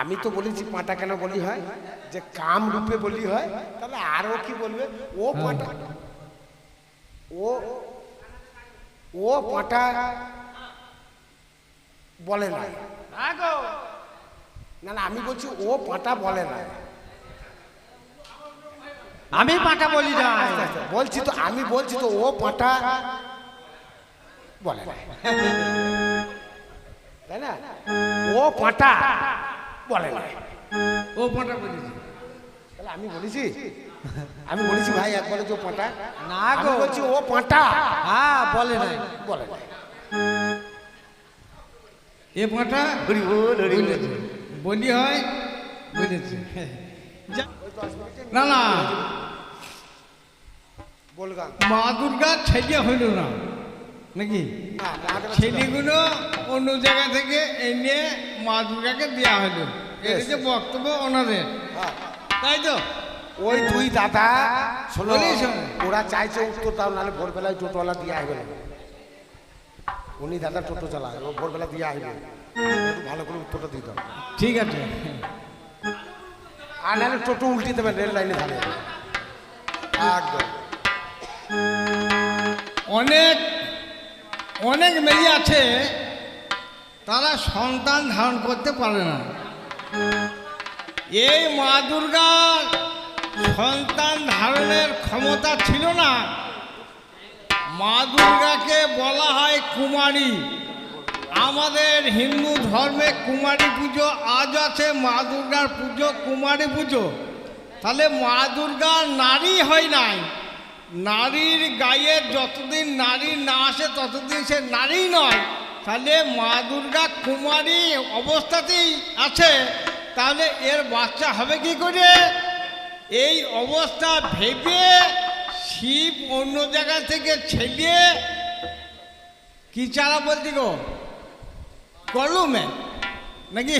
আমি তো বলেছি পাঁটা কেন বলি হয়? যে কাম রূপে বলি হয় তাহলে আরও কি বলবে? ও পাঁটা ও ও পাঁটা বলে না। না না আমি বলছি ও পাঁটা বলে না। আমি পাটা বলি না। বলছি তো আমি বলছি তো ও পাঁটা বলে না। তাই না? ও পাঁটা বলে ও পাটা বলেছি তাহলে আমি বলেছি। আমি বলেছি ভাই একবার যে ও পাঁটা। না গো। বলছি ও পাঁটা। হ্যাঁ বলে না বলে না এ পাটা বলি হয় বলেছে। না না। বলগান। মা দুর্গা ছেলে হইল না। নাকি। ছেলেগুলো অন্য জায়গা থেকে এনে মা দুর্গাকে দেওয়া হলো। এটা যে বক্তব্য ওনাদের। হ্যাঁ। তাই তো? ওই দুই দাদা শোনো ওরা চাইছে উত্তর দাও নাহলে ভোরবেলায় টোটোওয়ালা দিয়ে আসবে না। উনি দাদা টোটো চালায় ও ভোরবেলা দিয়ে আসবে ভালো করে উত্তরটা দিয়ে দাও। ঠিক আছে। আর নাহলে টোটো উল্টে দেবেন রেল লাইনে ধারে। একদম। অনেক অনেক মেয়ে আছে, তারা সন্তান ধারণ করতে পারে না। এই মা দুর্গার সন্তান ধারণের ক্ষমতা ছিল না। মা দুর্গাকে বলা হয় কুমারী। আমাদের হিন্দু ধর্মে কুমারী পুজো, আজ আছে মা দুর্গার পুজো, কুমারী পুজো। তাহলে মা দুর্গা নারী হয় নাই। নারীর গায়ে যতদিন নারী না আসে, ততদিন সে নারী নয়। তাহলে মা দুর্গা কুমারী অবস্থাতেই আছে। তাহলে এর বাচ্চা হবে কি করে? এই অবস্থা ভেবে শিব অন্য জায়গা থেকে ছেলে, কি চারা বলছি গো? কলমে? নাকি?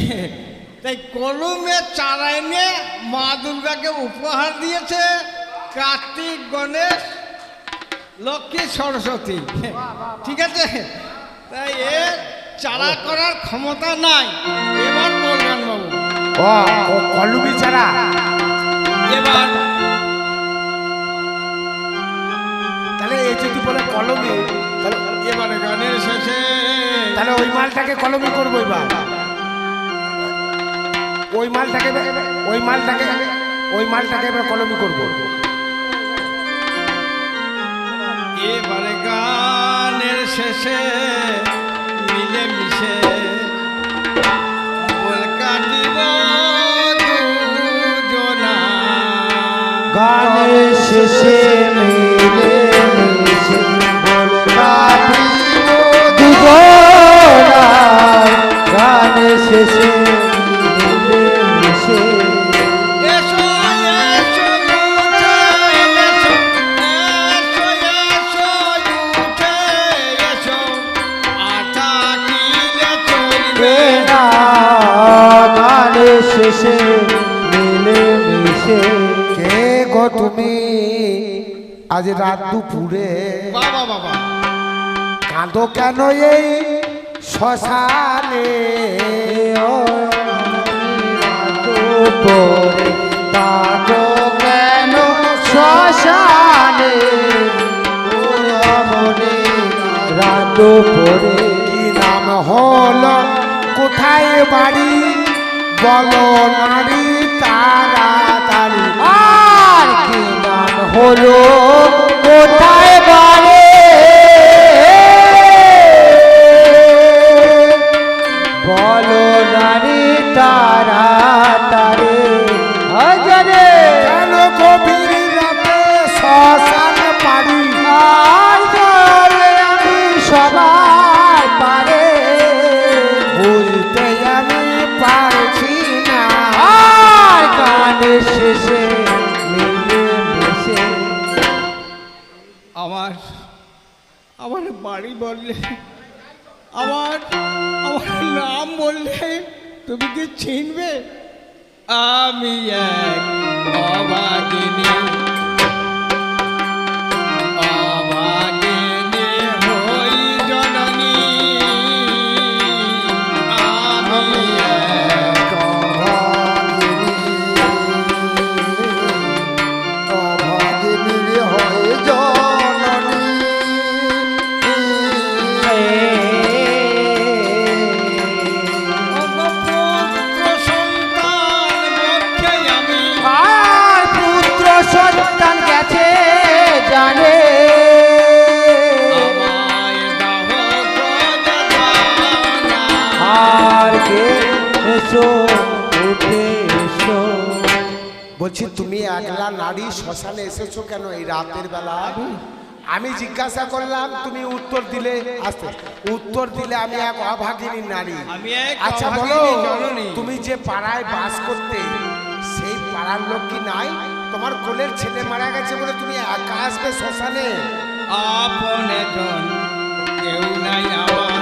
তাই কলমে চারা এনে মা দুর্গাকে উপহার দিয়েছে। কার্তিক গণেশ লক্ষ্মী সরস্বতী। ঠিক আছে? তাই এর চারা করার ক্ষমতা নাই। এবার বলবেন বাবু ও কলুবি এবার তাহলে এই যদি বলে কলমি তাহলে এবারে গানের শেষে তাহলে ওই মালটাকে কলমি করব এবার। ওই মালটাকে ওই মালটাকে ওই মালটাকে এবার কলমি করব। শেষে মিলে মিশে বল কাটিব দুজনা। গানের শেষে মিশে কে গো তুমি? আজ রাত দুপুরে বাবা বাবা কাঁদো কেন এই শ্মশানে? পরে তাকো কেন? শ্মশানে। রাত পরে কি নাম হল? কোথায় বাড়ি? বলো নারী হলো কোথায়? তুমি কি চিনবে আমি এক অবাগিনী। একলা নারী শ্মশানে এসেছ কেন এই রাতের বেলা? আমি জিজ্ঞাসা করলাম তুমি উত্তর দিলে আস্তে উত্তর দিলে আমি এক অভাগিনী নারী। আচ্ছা বলো তুমি যে পাড়ায় বাস করতে সেই পাড়ার লোক কি নাই? তোমার কোলের ছেলে মারা গেছে বলে তুমি একা আসবে শ্মশানে? আপনে কেউ নাই আমার।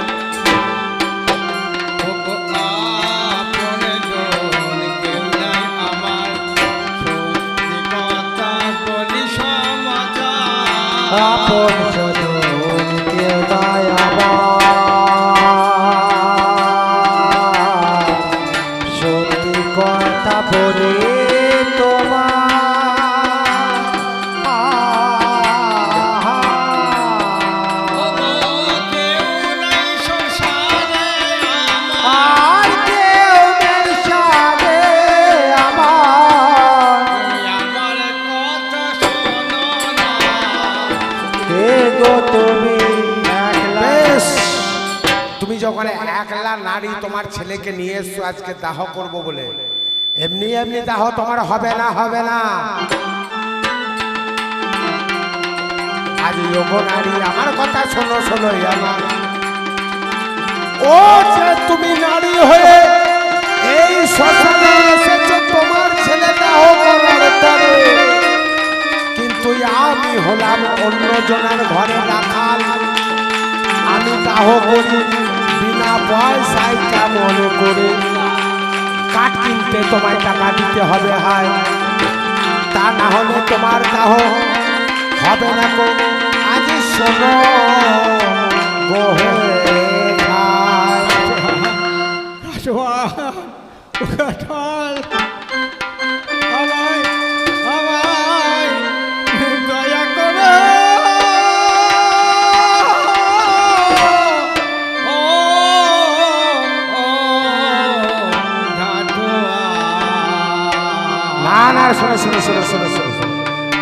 একলা নারী তোমার ছেলেকে নিয়ে এসছো আজকে দাহ করব বলে। এমনি এমনি দাহ তোমার হবে না হবে না। আজ যোগ নারী, আমার কথা শোনো শোনো ও যে তুমি নারী হয়ে এই তোমার কিন্তু আমি হলাম অন্য জনের ঘরে রাখাল। আমি দাহ করি বিনা পয়সায় কেমন করে কাঠ কিনতে তোমায় টাকা দিতে হবে, হায়। তা না হলে তোমার দাহ হবে না গো। আজ শোনো শোনো শোনো শোনো শোনো শোনো।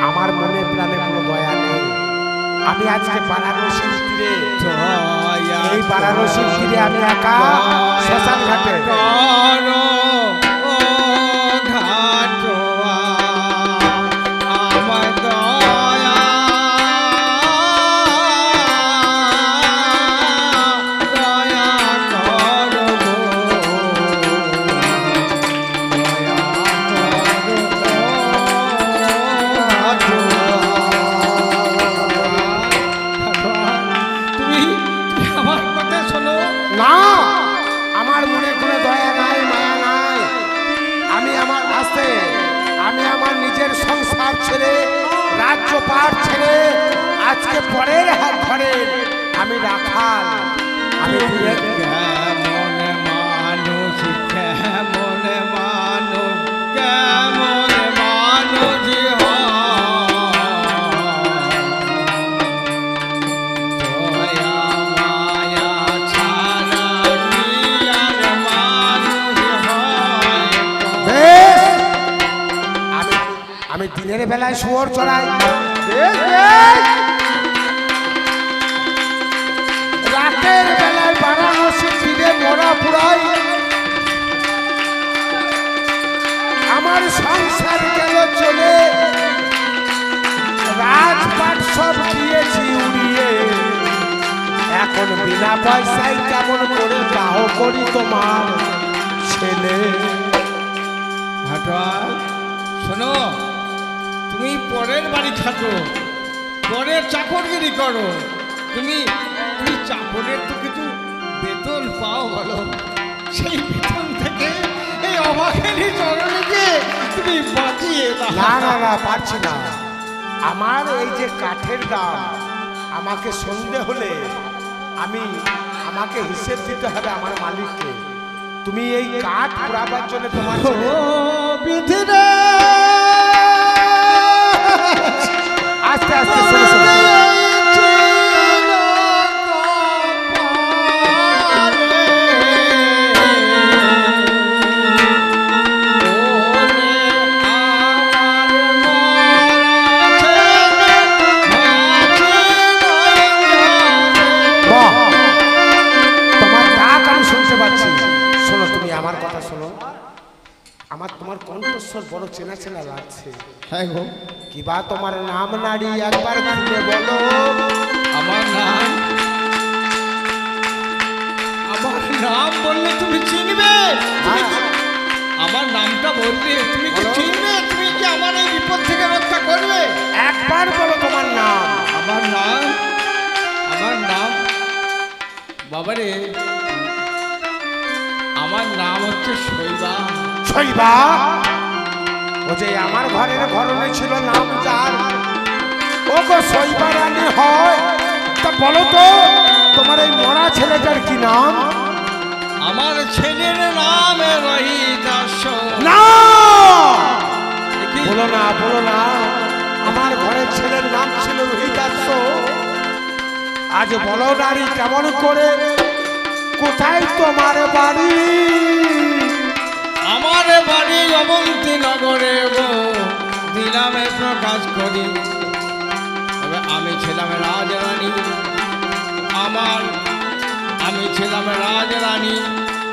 আমার মনে প্রাণে কোনো দয়া নেই। আমি আজকে বারাণসীর তীরে এই বারাণসীর তীরে আমি একা শ্মশান ঘাটে করো দিনের বেলায় শুয়োর বেশ রাতের বেলায় বারাণসী ফিরে মোড়া পুরাই। আমার সংসার গেল চলে। রাজপাট সব দিয়েছি উড়িয়ে। এখন বিনা পয়সায় কেমন করে দাহ করি তোমার ছেলে? পরের চাকরগিরি করো। তুমি তুমি চাকরের তো কিছু বেতন পাও বলো। সেই বেতন থেকে এই অবাকেরই চরণকে তুমি বাঁচিয়ে না না না পারছি না। আমার এই যে কাঠের দাম আমাকে সন্ধে হলে আমি আমাকে হিসেব দিতে হবে আমার মালিককে। তুমি এই কাঠ পুরাবার জন্য তোমার ও বিধি রে আস্তে আস্তে শোনো, শোনো। আমার কথা শোনো। আমার তোমার কণ্ঠস্বর বড় চেনা চেনা লাগছে। হ্যাঁ গো। কি বা তোমার নাম নাড়ি একবার খুলে বলো? আমার নাম আমার নাম বললে তুমি চিনবে। তুমি আমার নামটা বললে তুমি কি চিনবে? তুমি কি আমার এই বিপদ থেকে রক্ষা করবে? একবার বলো তোমার নাম। আমার নাম আমার নাম বাবারে আমার নাম হচ্ছে শৈবা। শৈবা? ও যে আমার ঘরের ঘরনে ছিল নাম যার। ও গো শৈবা রানী হয়। তা বলো তো তোমার এই মরা ছেলেটার কি নাম? আমার ছেলের নাম রহিদাস না! কি? বলো না বলো না। আমার ঘরের ছেলের নাম ছিল রোহিদাস আজ বলো নারী কেমন করে? কোথায় তোমার বাড়ি? আমার বাড়ি অবন্তী নগরে দিলামে প্রকাশ করি। তবে আমি ছিলাম রাজরানী। আমার আমি ছিলাম রাজরানী।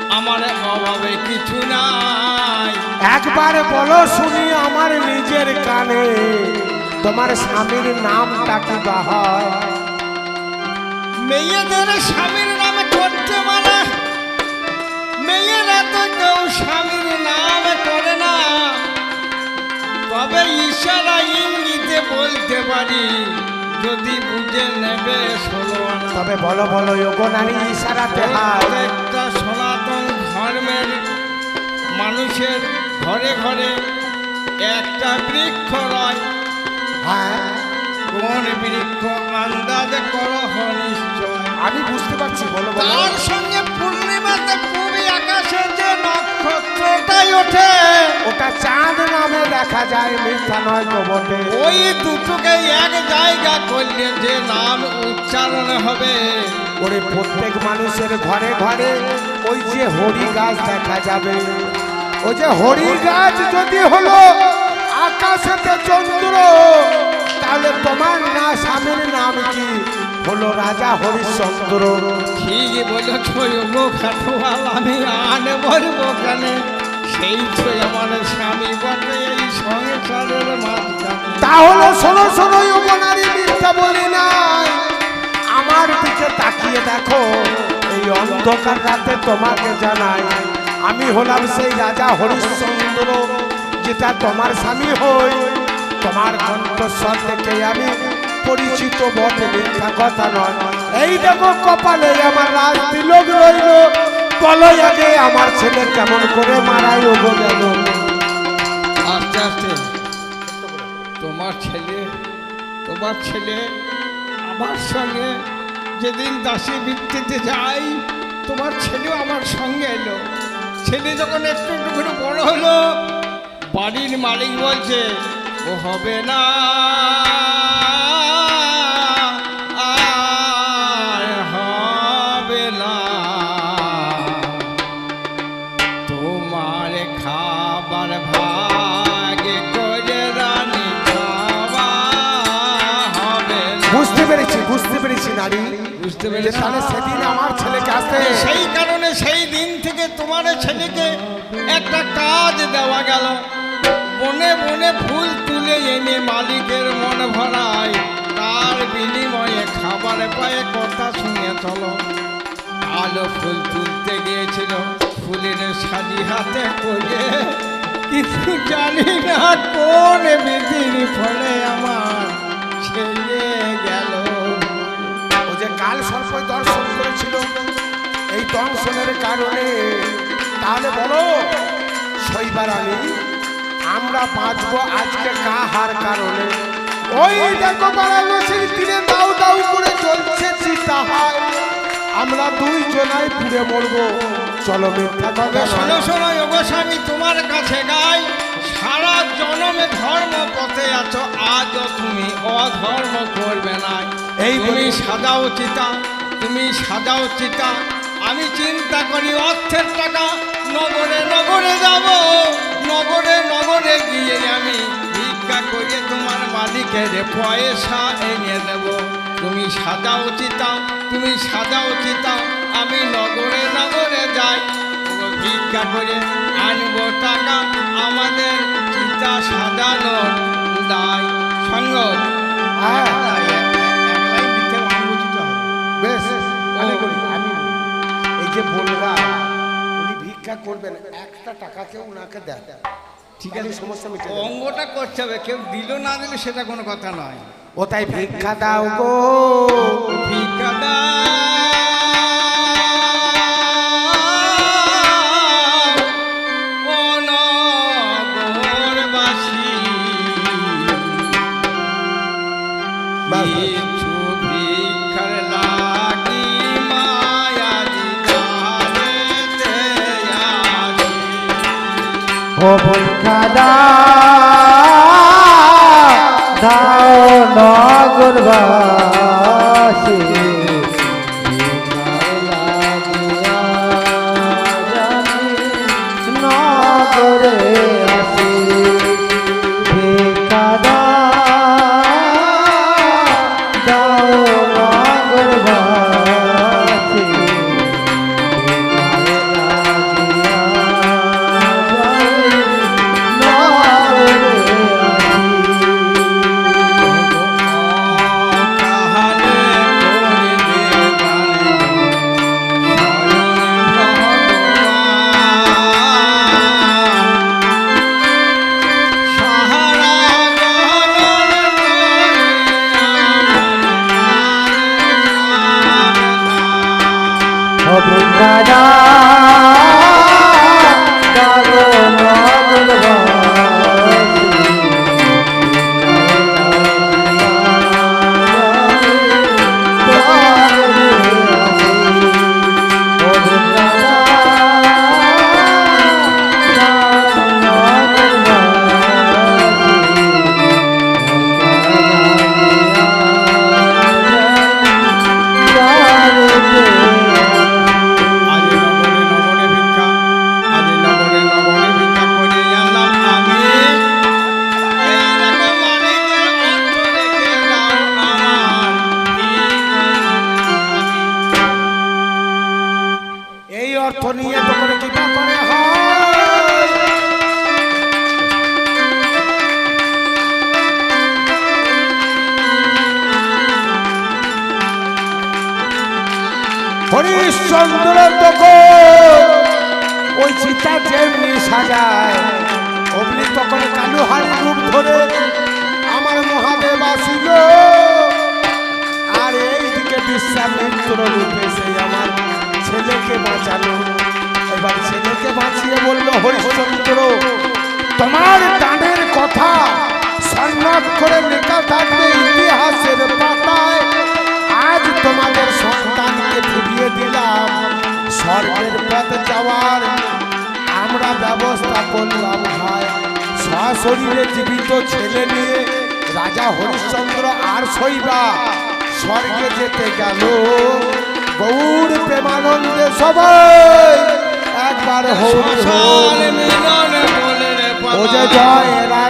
আমার অভাবে কিছু নাই। একবার বলো শুনি আমার নিজের কানে। তোমার স্বামীর নামটা কি হয়? মেয়েদের স্বামীর নামে করতে মানে মেয়েরা তো কেউ স্বামীর নামে করে না। তবে ইশারা ইঙ্গিতে বলতে পারি যদি বুঝে নেবে ষোলো তবে বলো বলো যোগ নারী ইশারাতে প্রত্যেকটা সনাতন ধর্মের মানুষের ঘরে ঘরে একটা বৃক্ষ রয়। হ্যাঁ। কোন বৃক্ষ আন্দাজ করো নিশ্চয় আমি বুঝতে পারছি বলো। তার সঙ্গে পূর্ণিমাতে যায় মিথ্যা নয় তো বটে। ওই দুটোকে এক জায়গা করলে যে নাম উচ্চারণ হবে। ওরে প্রত্যেক মানুষের ঘরে ঘরে ওই যে হরি গাছ দেখা যাবে। ওই যে হরি গাছ যদি হলো আকাশেতে চন্দ্র তাহলে তোমার না স্বামীর নাম কি? হলো রাজা হরিশ্চন্দ্র। ঠিক বলেছ আমি আন বলব কেনে? সেই তো আমার স্বামী বটে। তাহলে শোনো শোনো নারী মিথ্যা বলি নাই। আমার দিকে তাকিয়ে দেখো, এই অন্ধকার রাতে তোমাকে জানাই। আমি হলাম সেই রাজা হরিশ্চন্দ্র, যেটা তোমার স্বামী হই। তোমার কণ্ঠস্বর থেকে আমি পরিচিত বটে, মিথ্যা কথা নয়। এই দেখো কপালে আমার রাজ তিলক রইল। বলো আগে আমার ছেলে কেমন করে মারাই গেল। আস্তে তোমার ছেলে তোমার ছেলে আমার সঙ্গে যেদিন দাসী বৃত্তিতে যাই তোমার ছেলেও আমার সঙ্গে এলো। ছেলে যখন একটু একটু বড় হলো, বাড়ির মালিক বলছে, ও হবে না। বুঝতে পেরেছি তাহলে সেদিন আমার ছেলেকে আসতে সেই কারণে সেই দিন থেকে তোমার ছেলেকে একটা কাজ দেওয়া গেল। বনে বনে ফুল তুলে এনে মালিকের মন ভরায়। তার বিনিময়ে খাবার পায়ে কথা শুনে চলো। আলো ফুল তুলতে গিয়েছিল। ফুলের সাজি হাতে করে কিন্তু জানি না কোন বিধির ফলে আমার ছেলে গেল। কাল সর্প দর্শন করেছিল। এই দংশনের কারণে, তাহলে বলো, শৈবার আমি আমরা বাঁচবো আজকে কাহার কারণে? ওই দেখো বারাণসীর তীরে দাউ দাউ করে চলছে চিতাহার। আমরা দুই জনাই পুড়ে মরবো। চলো মিথ্যা কথা শোনো শোনো তোমার কাছে গাই। জনমে ধর্ম পথে আছো আজও তুমি অধর্ম করবে না। এই তুমি সাজাও চিতা তুমি সাজাও চিতা। আমি চিন্তা করি অর্থের টাকা নগরে নগরে যাব। নগরে নগরে গিয়ে আমি ভিক্ষা করে তোমার মালিকের পয়সা এনে দেব। তুমি সাজাও চিতা তুমি সাজাও চিতা। আমি নগরে নগরে যাই ভিক্ষা ভিক্ষা করে আনব টাকা আমাদের চিতা সাজানোর দায় সঙ্গ হ্যাঁ। একলাই ভিক্ষা আনব চিতা হবে। বেশ আমি আমি এই যে বললাম উনি ভিক্ষা করবেন একটা টাকাকেও ওনাকে দেন। ঠিক আছে। সমস্যা মিটে অঙ্গটা করতে হবে কেউ দিল না দিল সেটা কোনো কথা নয়। ও তাই ভিক্ষা দাও গো। ভিক্ষা দাও, কিছু ভিক্ষার লাগি মায়ারি ও ভিক্ষা হরিশ্চন্দ্র, তোমার দানের কথা স্বর্ণাক্ষরে লেখা থাকবে ইতিহাসের পাতায়। আজ তোমাদের সন্তানকে ফিরিয়ে দিলাম। স্বর্গের পথ যাওয়ার আমরা ব্যবস্থা করলাম ভাই। সশরীরে জীবিত ছেলে নিয়ে রাজা হরিশ্চন্দ্র আর শৈবা স্বর্গে যেতে গেল। গৌর প্রেমানন্দে সবাই একবার হৌর ও যে জয় রাধে